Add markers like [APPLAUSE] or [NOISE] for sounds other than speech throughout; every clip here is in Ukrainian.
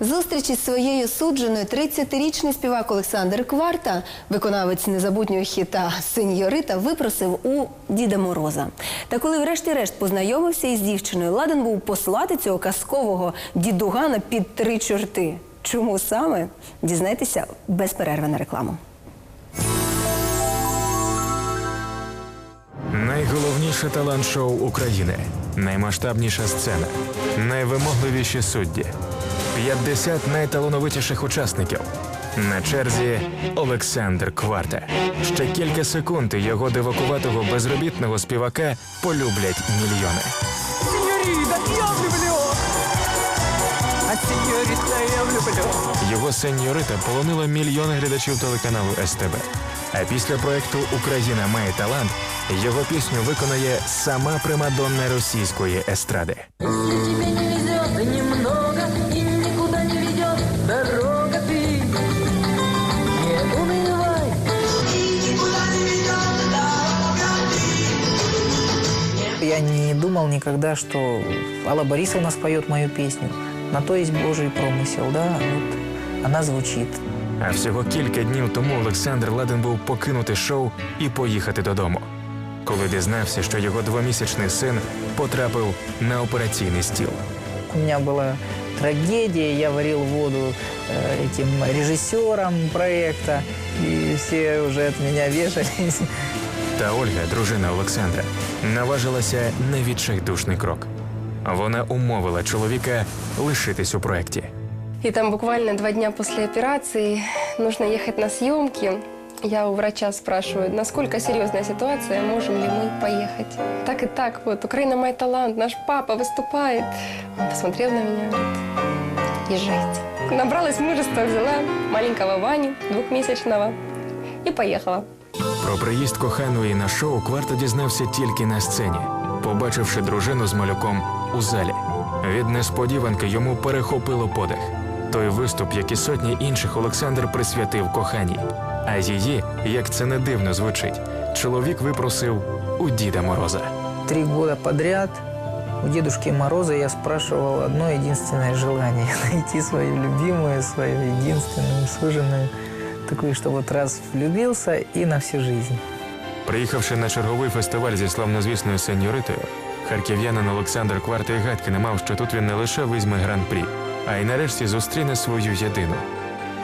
Зустріч із своєю судженою 30-річний співак Олександр Кварта, виконавець незабутнього хіта Сеньорита, випросив у Діда Мороза. Та коли врешті-решт познайомився із дівчиною, ладен був послати цього казкового дідугана під три чорти. Чому саме? Дізнайтеся без перерви на рекламу. Найголовніше талант-шоу України, наймасштабніша сцена, найвимогливіші судді, 50 найталановитіших учасників. На черзі Олександр Кварта. Ще кілька секунд і його дивакуватого безробітного співака полюблять мільйони. Сеньорита, я влюблен! А сеньорита, я влюблен! Його сеньорита полонила мільйони глядачів телеканалу СТБ. А після проекту Україна має талант його пісню виконає сама примадонна російської естради. думал никогда, что Алла Борисовна споет мою песню. На то есть Божий промысел, да, вот она звучит. А всього кілька днів тому Олександр ладен був покинути шоу і поїхати додому. Коли дізнався, що його двомісячний син потрапив на операційний стіл. У меня была трагедия, я варил воду э, этим режиссерам проекта, и все уже от меня вешались. Та Ольга, дружина Олександра, наважилася на відчайдушний крок. Вона умовила чоловіка лишитись у проєкті. И там буквально два дня после операции нужно ехать на съемки. Я у врача спрашиваю, насколько серьезная ситуация, можем ли мы поехать. Так и так, вот, Украина мой талант, наш папа выступает. Он посмотрел на меня, говорит, езжайте. Набралась мужества, взяла маленького Ваню, двухмесячного, и поехала. Про приїзд коханої на шоу Кварта дізнався тільки на сцені, побачивши дружину з малюком у залі. Від несподіванки йому перехопило подих. Той виступ, як і сотні інших, Олександр присвятив коханій. А її, як це не дивно звучить, чоловік випросив у Діда Мороза. Три года подряд у Дедушки Мороза я спрашивал одно единственное желание – [LAUGHS] найти свою любимую, свою единственную, суженую, такую, что вот раз влюбился и на всю жизнь. Приїхавши на черговий фестиваль зі славнозвісною сеньоритою, харків'янин Олександр Кварта й гадки не мав, що тут він не лише візьме гран-прі, а й нарешті зустріне свою єдину.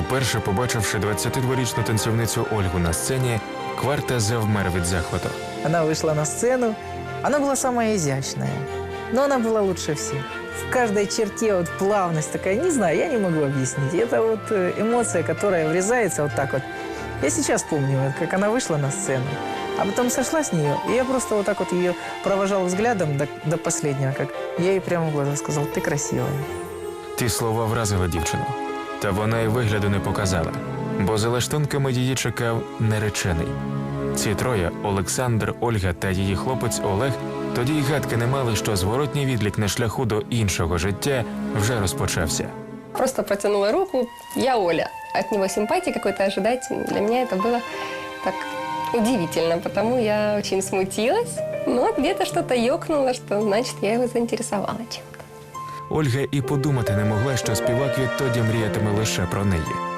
Уперше побачивши 22-річну танцівницю Ольгу на сцені, Кварта завмер від захвату. Она вышла на сцену, она была самая изящная, но она была лучше всех. В каждой черте вот плавность такая, не знаю, я не могу объяснить. Это вот э, эмоция, которая врезается вот так вот. Я сейчас помню, вот как она вышла на сцену, а потом сошла с нее, и я просто вот так вот ее провожал взглядом до, до последнего, как я ей прямо в глаза сказал, ты красивая. Ті слова вразили дівчину, та вона й вигляду не показала, бо за лаштунками її чекав наречений. Ці троє Олександр, Ольга та її хлопець Олег тоді й гадки не мали, що зворотній відлік на шляху до іншого життя вже розпочався. Просто протянула руку, я Оля. От него симпатии какой-то ожидать для меня это было так удивительно, потому я очень смутилась, но где-то что-то ёкнуло, что значит я его заинтересовала чем-то. Ольга і подумати не могла, що співак відтоді мріятиме лише про неї.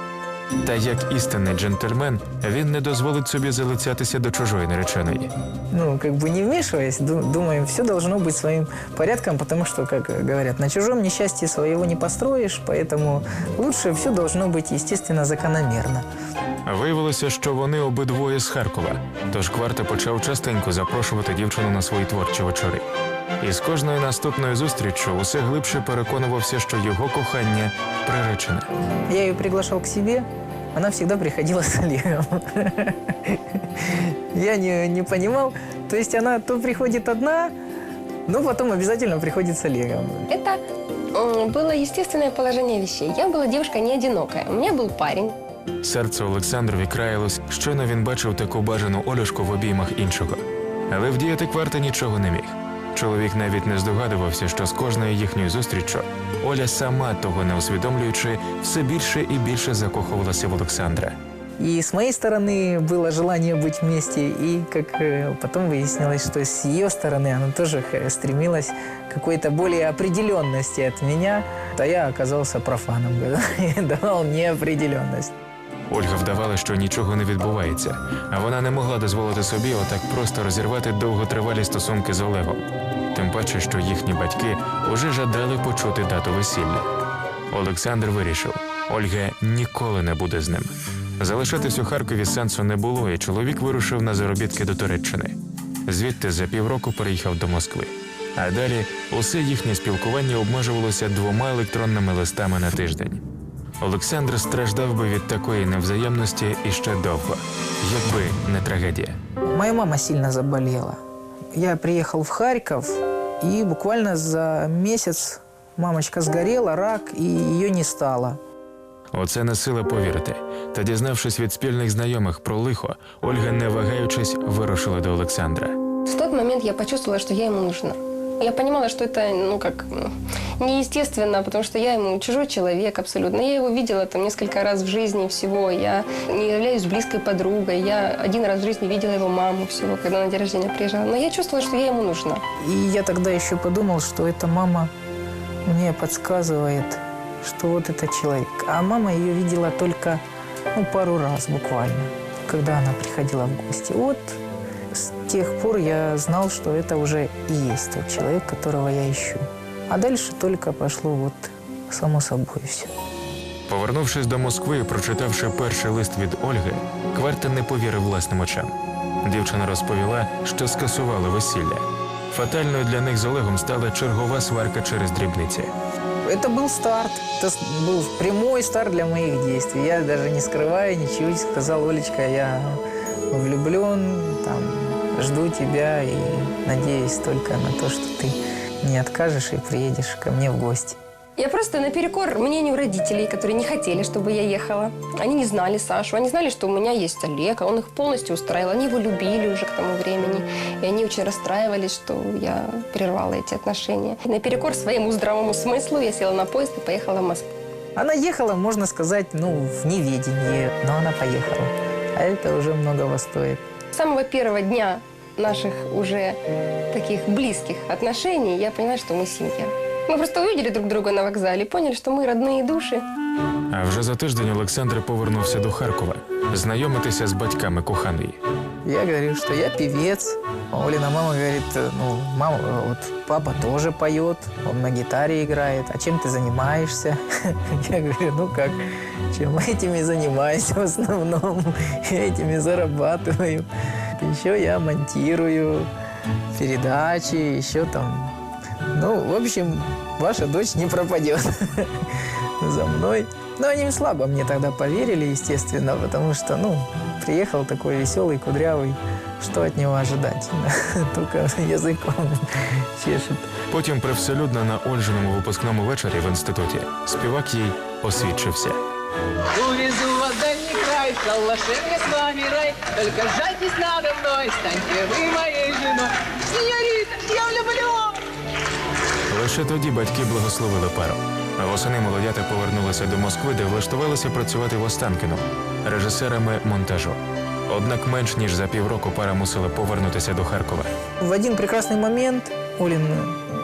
Та як істинний джентльмен, він не дозволить собі залицятися до чужої нареченої. Ну, как бы не вмешиваясь, ду- думаем, все должно быть своим порядком, потому что, как говорят, на чужом несчастье своего не построишь, поэтому лучше все должно быть, естественно, закономерно. Виявилося, що вони обидвоє з Харкова, тож Кварта почав частенько запрошувати дівчину на свої творчі вечори. І з кожною наступною зустріччю усе глибше переконувався, що його кохання приречене. Я ее приглашал к себе, она всегда приходила с Олегом. Я не, не понимал, то есть она то приходит одна, но потом обязательно приходит с Олегом. Это м, было естественное положение вещей. Я была девушка не одинокая. У меня был парень, Серце Олександрові краялось, щойно він бачив таку бажану Олюшку в обіймах іншого. Але вдіяти кварта нічого не міг. Чоловік навіть не здогадувався, що з кожною їхньою зустріччю Оля сама того не усвідомлюючи, все більше і більше закохувалася в Олександра. И с моей стороны было желание быть вместе, и как э, потом выяснилось, что с ее стороны она тоже э, стремилась к какой-то более определенности от меня, а я оказался профаном и [LAUGHS] давал неопределенность. Ольга вдавала, що нічого не відбувається, а вона не могла дозволити собі отак просто розірвати довготривалі стосунки з Олегом. Тим паче, що їхні батьки уже жадали почути дату весілля. Олександр вирішив, Ольга ніколи не буде з ним. Залишатись у Харкові сенсу не було, і чоловік вирушив на заробітки до Туреччини. Звідти за півроку переїхав до Москви. А далі усе їхнє спілкування обмежувалося двома електронними листами на тиждень. Олександр страждав би від такої невзаємності іще довго, якби не трагедія. Моя мама сильно заболела. Я приехал в Харьков, и буквально за месяц мамочка сгорела, рак, и ее не стало. Оце не сила повірити. Та дізнавшись від спільних знайомих про лихо, Ольга, не вагаючись, вирушила до Олександра. В тот момент я почувствовала, что я ему нужна. Я понимала, что это, ну, как, ну, неестественно, потому что я ему чужой человек абсолютно. Я его видела там несколько раз в жизни всего. Я не являюсь близкой подругой. Я один раз в жизни видела его маму всего, когда на день рождения приезжала. Но я чувствовала, что я ему нужна. И я тогда еще подумал, что эта мама мне подсказывает, что вот это человек. А мама ее видела только ну, пару раз буквально, когда она приходила в гости. Вот тех пор я знал, что это уже и есть тот человек, которого я ищу. А дальше только пошло вот само собой все. Повернувшись до Москви і прочитавши перший лист від Ольги, Кварта не повірив власним очам. Дівчина розповіла, що скасували весілля. Фатальною для них з Олегом стала чергова сварка через дрібниці. Это был старт. Это с- был прямой старт для моих действий. Я даже не скрывая ничего, сказал, Олечка, я влюблен, там, жду тебя и надеюсь только на то, что ты не откажешь и приедешь ко мне в гости. Я просто наперекор мнению родителей, которые не хотели, чтобы я ехала. Они не знали Сашу, они знали, что у меня есть Олег, а он их полностью устраивал. Они его любили уже к тому времени, и они очень расстраивались, что я прервала эти отношения. И наперекор своему здравому смыслу я села на поезд и поехала в Москву. Она ехала, можно сказать, ну, в неведении, но она поехала. А это уже многого стоит. С самого первого дня наших уже таких близких отношений я поняла, что мы семья. Мы просто увидели друг друга на вокзале и поняли, что мы родные души. А вже за тиждень Олександр повернувся до Харкова знайомитися з батьками коханої. Я говорю, что я певец. А Олина мама говорит, э, ну, мама, э, вот папа тоже поет, он на гитаре играет. А чем ты занимаешься? [LAUGHS] Я говорю, ну как, чем [LAUGHS] этим и занимаюсь в основном. Я этими зарабатываю. Еще я монтирую передачи, еще там. Ну, в общем, ваша дочь не пропадет [LAUGHS] за мной. Но они слабо мне тогда поверили, естественно, потому что, ну, приехал такой веселый, кудрявый. Что от него ожидать? [LAUGHS] Только языком чешет. Потім привселюдно на Ольжиному випускному вечорі в інституті співак їй освідчився. Увезу вас в дальний край, в шалаше мне с вами рай. Только жальтесь надо мной, станьте вы моей женой. Сеньорита, я влюблен! Лише тоді батьки благословили пару. А восени молодята повернулися до Москви, де влаштувалися працювати в Останкіно режисерами монтажу. Однак менш ніж за півроку пара мусила повернутися до Харкова. В один прекрасный момент Олин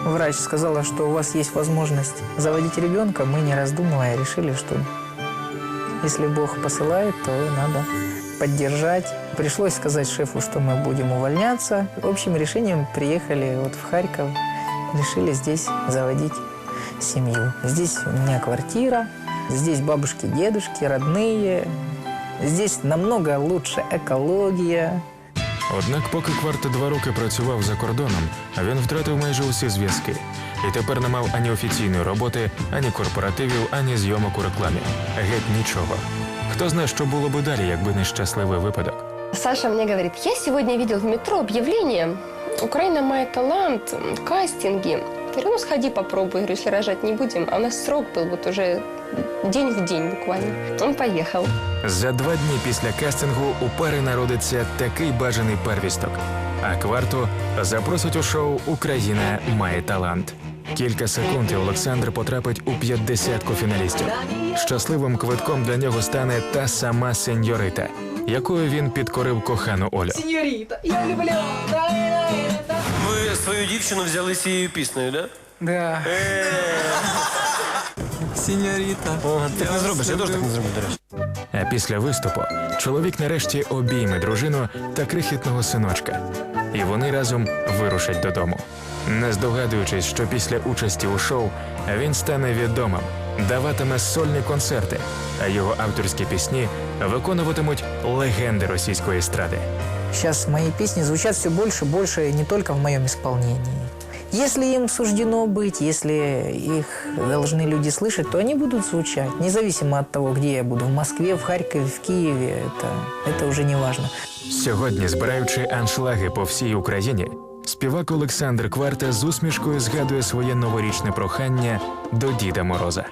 врач сказала, что у вас есть возможность заводить ребенка. Мы, не раздумывая, решили, что если Бог посылает, то надо поддержать. Пришлось сказать шефу, что мы будем увольняться. Общим решением приехали вот в Харьков, решили здесь заводить семью. Здесь у меня квартира, здесь бабушки, дедушки, родные. Здесь намного лучше экология, Однак, поки кварта два роки працював за кордоном, він втратив майже усі зв'язки і тепер не мав ані офіційної роботи, ані корпоративів, ані зйомок у рекламі. Геть нічого. Хто знає, що було би далі, якби не щасливий випадок. Саша мне говорит, я сегодня видел в метро объявление «Украина мой талант, кастинги». Я говорю, ну сходи попробуй, говорю, если рожать не будем. А у нас срок был вот уже день в день буквально. Он поехал. За два дні після кастингу у пари народиться такий бажаний первісток. А кварту запросять у шоу Україна має талант. Кілька секунд і Олександр потрапить у п'ятдесятку фіналістів. Щасливим квитком для нього стане та сама сеньорита, якою він підкорив кохану Олю. Сеньорита, я люблю. Ви свою дівчину взяли цією піснею, да? Да. Сеньорита. Ага, так не зробиш, я теж так не зроблю, до речі. А після виступу чоловік нарешті обійме дружину та крихітного синочка. І вони разом вирушать додому Не здогадуючись, що після участі у шоу він стане відомим, даватиме сольні концерти, а його авторські пісні виконуватимуть легенди російської естради. Сейчас мои песни звучат все больше и больше не только в моем исполнении. Если им суждено быть, если их должны люди слышать, то они будут звучать, независимо от того, где я буду, в Москве, в Харькове, в Киеве, это, это уже не важно. Сьогодні, збираючи аншлаги по всій Україні, співак Олександр Кварта з усмішкою згадує своє новорічне прохання до Діда Мороза.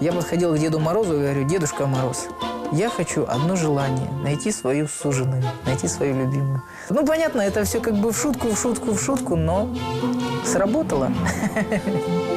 Я подходил к Деду Морозу и говорю, Дедушка Мороз, я хочу одно желание – найти свою суженую, найти свою любимую. Ну, понятно, это все как бы в шутку, в шутку, в шутку, но сработало. [LAUGHS]